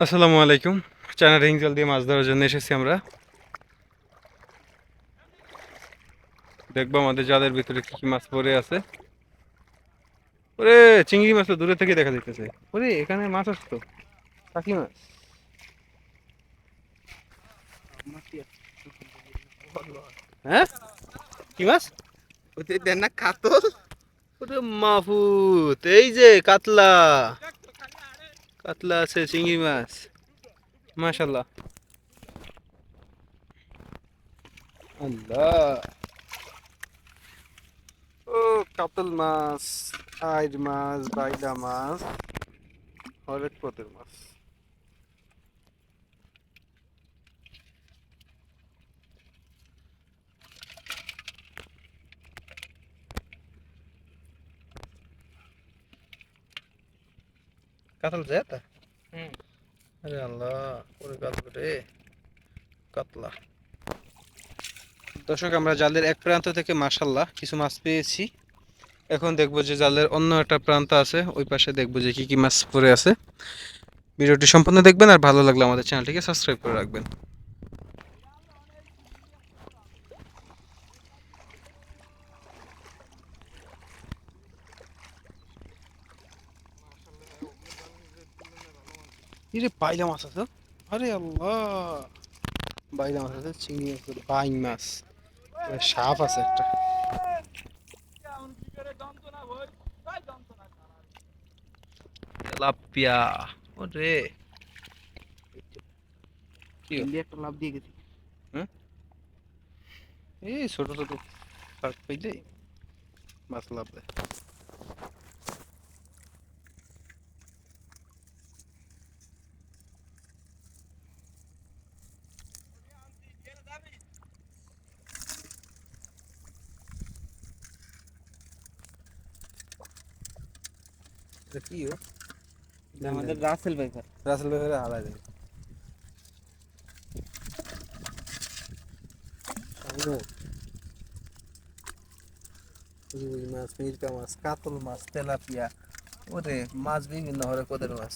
আসসালামু আলাইকুম। China ring জল দিয়ে মাছ ধরার জন্য এসেছি আমরা। দেখব আমাদের জালের ভিতরে কি কি মাছ পড়ে আছে। ওরে চিংড়ি মাছ তো দূরে থেকে দেখা যাইতেছে। ওরে এখানে মাছ আছে তো। কাকি মাছ। হ্যাঁ? কি মাছ? ওদের দেন না কাতল। ওরে মাহফুত এই যে কাতলা। কাতলা আছে চিংড়ি মাছ। মাশাল্লাহ আল্লাহ। ও কাতল মাছ আইড মাছ বাইলা মাছ হরেক পথের মাছ। কাতল যায় তা আরে আল্লাহ ওরে কাতল রে কাতলা। দর্শক আমরা জালের এক প্রান্ত থেকে মাসাল্লাহ কিছু মাছ পেয়েছি। এখন দেখব যে জালের অন্য একটা প্রান্ত আছে ওই পাশে দেখব যে কি কি মাছ পড়ে আছে। ভিডিওটি সম্পূর্ণ দেখবেন আর ভালো লাগলে আমাদের চ্যানেলটিকে সাবস্ক্রাইব করে রাখবেন। ইরে বাইলা মাছ আছে আরে আল্লাহ বাইলা মাছ আছে চিংড়ি মাছ আছে বাইং মাছ সাপ আছে একটা তেলাপিয়া ওরে একটা লাভ দিয়ে গেছি এই ছোট ছোট পাইলে মাছ লাভ দেয় এটা কি ও? আমাদের রাসেল ভাইপার। রাসেল ভাইয়ের হারাই দেবে রুই মাছ মিরকা মাছ কাতল মাছ তেলাপিয়া। ওরে মাছ বিভিন্ন হরে কোদের মাছ।